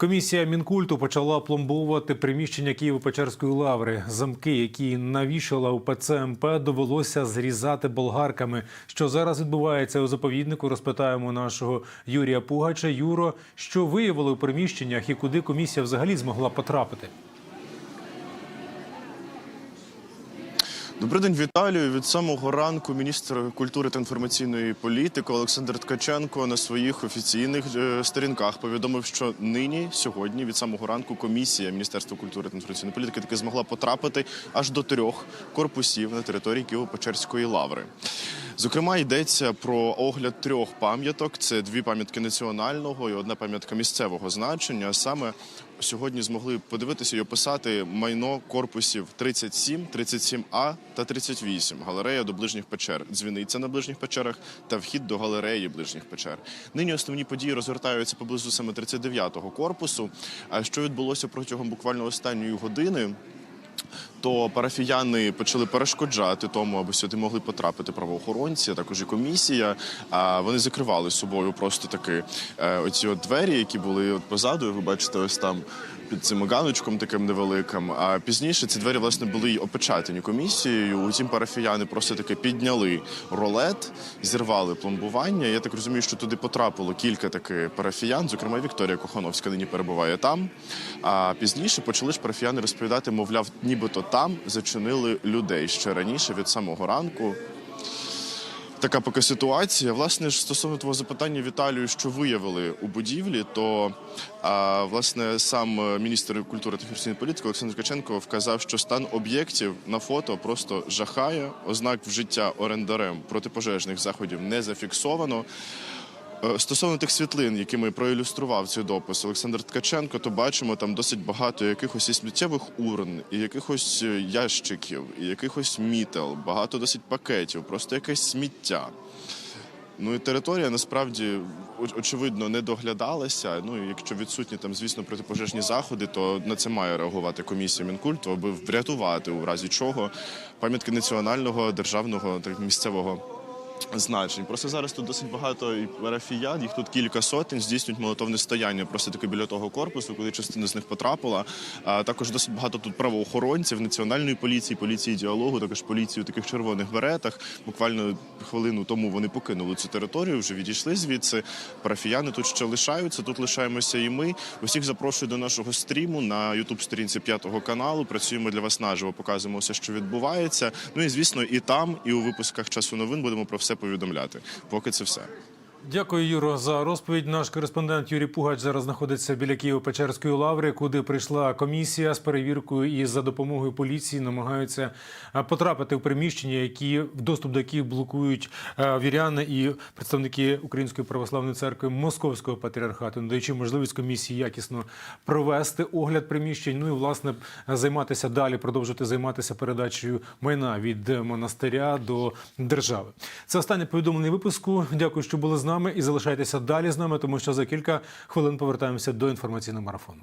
Комісія мінкульту почала пломбовувати приміщення Києво-Печерської лаври. Замки, які навішала у ПЦМП, довелося зрізати болгарками. Що зараз відбувається у заповіднику? Розпитаємо нашого Юрія Пугача. Юро, що виявили у приміщеннях і куди комісія взагалі змогла потрапити? Добрий день, Віталію. Від самого ранку міністр культури та інформаційної політики Олександр Ткаченко на своїх офіційних е, сторінках повідомив, що нині, сьогодні, від самого ранку, комісія Міністерства культури та інформаційної політики таки змогла потрапити аж до трьох корпусів на території Києво-Печерської лаври. Зокрема, йдеться про огляд трьох пам'яток: це дві пам'ятки національного і одна пам'ятка місцевого значення. Саме сьогодні змогли подивитися і описати майно корпусів 37, 37А та 38. Галерея до ближніх печер, дзвіниця на ближніх печерах та вхід до галереї ближніх печер. Нині основні події розгортаються поблизу саме 39-го корпусу. А що відбулося протягом буквально останньої години? То парафіяни почали перешкоджати тому, аби сюди могли потрапити правоохоронці, а також і комісія. А вони закривали собою просто таки е, оці от двері, які були от позаду. Ви бачите, ось там під цим ганочком таким невеликим. А пізніше ці двері власне були й опечатані комісією. Утім, парафіяни просто таки підняли ролет, зірвали пломбування. Я так розумію, що туди потрапило кілька таки парафіян, зокрема Вікторія Кохановська нині перебуває там. А пізніше почали ж парафіяни розповідати, мовляв, нібито там зачинили людей ще раніше від самого ранку. Така поки ситуація. Власне ж стосовно твого запитання, Віталію, що виявили у будівлі, то а, власне сам е, міністр культури та інформаційної політики Олександр Каченко вказав, що стан об'єктів на фото просто жахає. Ознак вжиття орендарем протипожежних заходів не зафіксовано. Е, Стосовно тих світлин, якими проілюстрував цей допис Олександр Ткаченко, то бачимо там досить багато якихось і сміттєвих урн, і якихось е, ящиків, і якихось мітел, багато досить пакетів, просто якесь сміття. Ну і територія насправді очевидно не доглядалася. Ну і якщо відсутні там, звісно, протипожежні заходи, то на це має реагувати комісія Мінкульту, аби врятувати у разі чого пам'ятки національного державного та місцевого значень. Просто зараз тут досить багато і парафіян, їх тут кілька сотень, здійснюють молотовне стояння просто таки біля того корпусу, куди частина з них потрапила. А також досить багато тут правоохоронців, національної поліції, поліції діалогу, також поліції у таких червоних беретах. Буквально хвилину тому вони покинули цю територію, вже відійшли звідси. Парафіяни тут ще лишаються. Тут лишаємося і ми. Усіх запрошую до нашого стріму на ютуб сторінці п'ятого каналу. Працюємо для вас наживо, показуємо все, що відбувається. Ну і звісно, і там, і у випусках часу новин будемо про все повідомляти. Поки це все. Дякую, Юро, за розповідь. Наш кореспондент Юрій Пугач зараз знаходиться біля Києво-Печерської лаври, куди прийшла комісія з перевіркою і за допомогою поліції намагаються е, потрапити в приміщення, які доступ до яких блокують е, віряни і представники Української православної церкви Московського патріархату, надаючи можливість комісії якісно провести огляд приміщень. Ну і власне займатися далі, продовжити займатися передачею майна від монастиря до держави. Це останнє повідомлення випуску. Дякую, що були з нами, і залишайтеся далі з нами, тому що за кілька хвилин повертаємося до інформаційного марафону.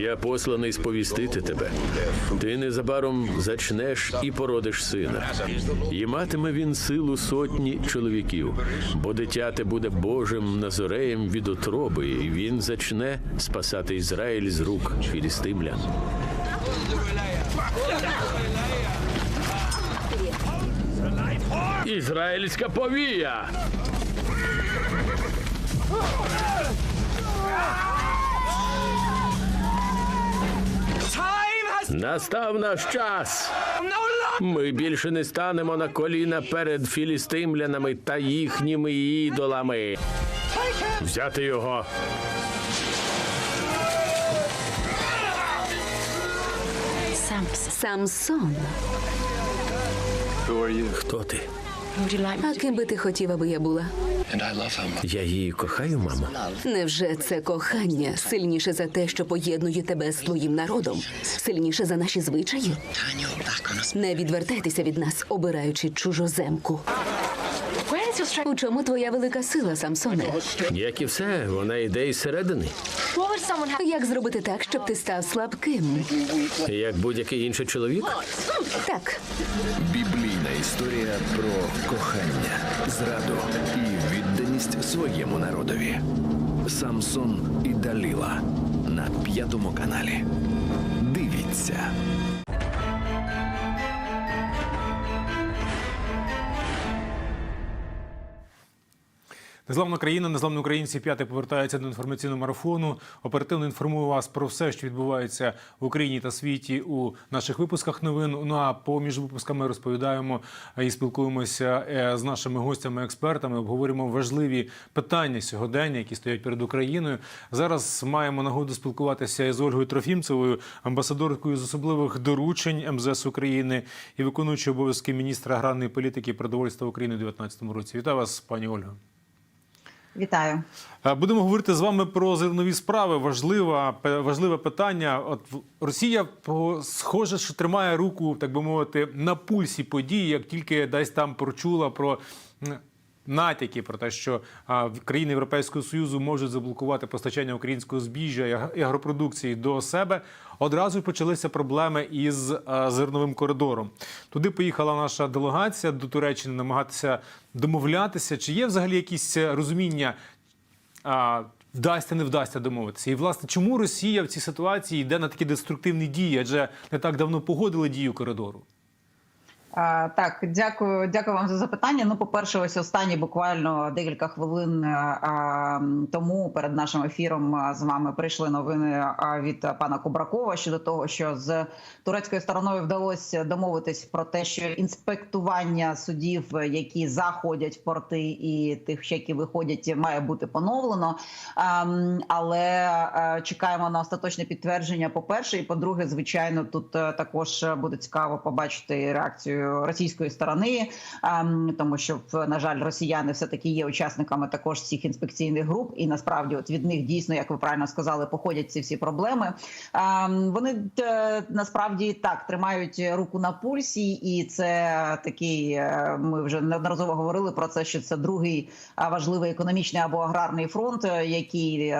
Я посланий сповістити тебе. Ти незабаром зачнеш і породиш сина. І матиме він силу сотні чоловіків, бо дитяте буде Божим назореєм від отроби, і він зачне спасати Ізраїль з рук філістимлян. Ізраїльська повія. Настав наш час. Ми більше не станемо на коліна перед філістимлянами та їхніми ідолами. Взяти його. Самсон. Хто ти? А ким би ти хотів, аби я була? Я її кохаю, мамо. Невже це кохання сильніше за те, що поєднує тебе з твоїм народом? Сильніше за наші звичаї? Не відвертайтеся від нас, обираючи чужоземку. У чому твоя велика сила, Самсоне? Як і все, вона йде із середини, Як зробити так, щоб ти став слабким? як будь-який інший чоловік. Так, Біблійна історія про кохання, зраду і своєму народові. Самсон і Даліла на п'ятому каналі. Дивіться. Незламна країна, незламні українці. П'яте повертається до інформаційного марафону. Оперативно інформую вас про все, що відбувається в Україні та світі у наших випусках новин. Ну а поміж випусками розповідаємо і спілкуємося е, з нашими гостями-експертами. Обговорюємо важливі питання сьогодення, які стоять перед Україною. Зараз маємо нагоду спілкуватися із Ольгою Трофімцевою, амбасадоркою з особливих доручень МЗС України і виконуючою обов'язки міністра аграрної політики і продовольства України у 2019 році. Вітаю вас, пані Ольга. Вітаю. Е, Будемо говорити з вами про зернові справи. Важлива, важливе питання. От Росія схоже, що тримає руку, так би мовити, на пульсі подій, як тільки десь там прочула про натяки про те, що країни Європейського Союзу можуть заблокувати постачання українського збіжжя і агропродукції до себе. Одразу почалися проблеми із зерновим коридором. Туди поїхала наша делегація до Туреччини намагатися домовлятися. Чи є взагалі якісь е, розуміння, вдасться, не вдасться домовитися. І власне, чому Росія в цій ситуації йде на такі деструктивні дії? Адже не так давно погодили дію коридору. Так, дякую, дякую вам за запитання. Ну, по-перше, ось останні буквально декілька хвилин тому перед нашим ефіром з вами прийшли новини від пана Кубракова щодо того, що з турецькою стороною вдалося домовитись про те, що інспектування судів, які заходять в порти, і тих, які виходять, має бути поновлено. Але чекаємо на остаточне підтвердження. По перше, і по-друге, звичайно, тут е, також буде цікаво побачити реакцію російської сторони, ем, тому що на жаль, росіяни все таки є учасниками також цих інспекційних груп, і насправді, от від них дійсно, як ви правильно сказали, походять ці всі проблеми. Ем, Вони е, насправді так тримають руку на пульсі, і це такий. е, Ми вже неодноразово говорили про це, що це другий е, важливий економічний або аграрний фронт, який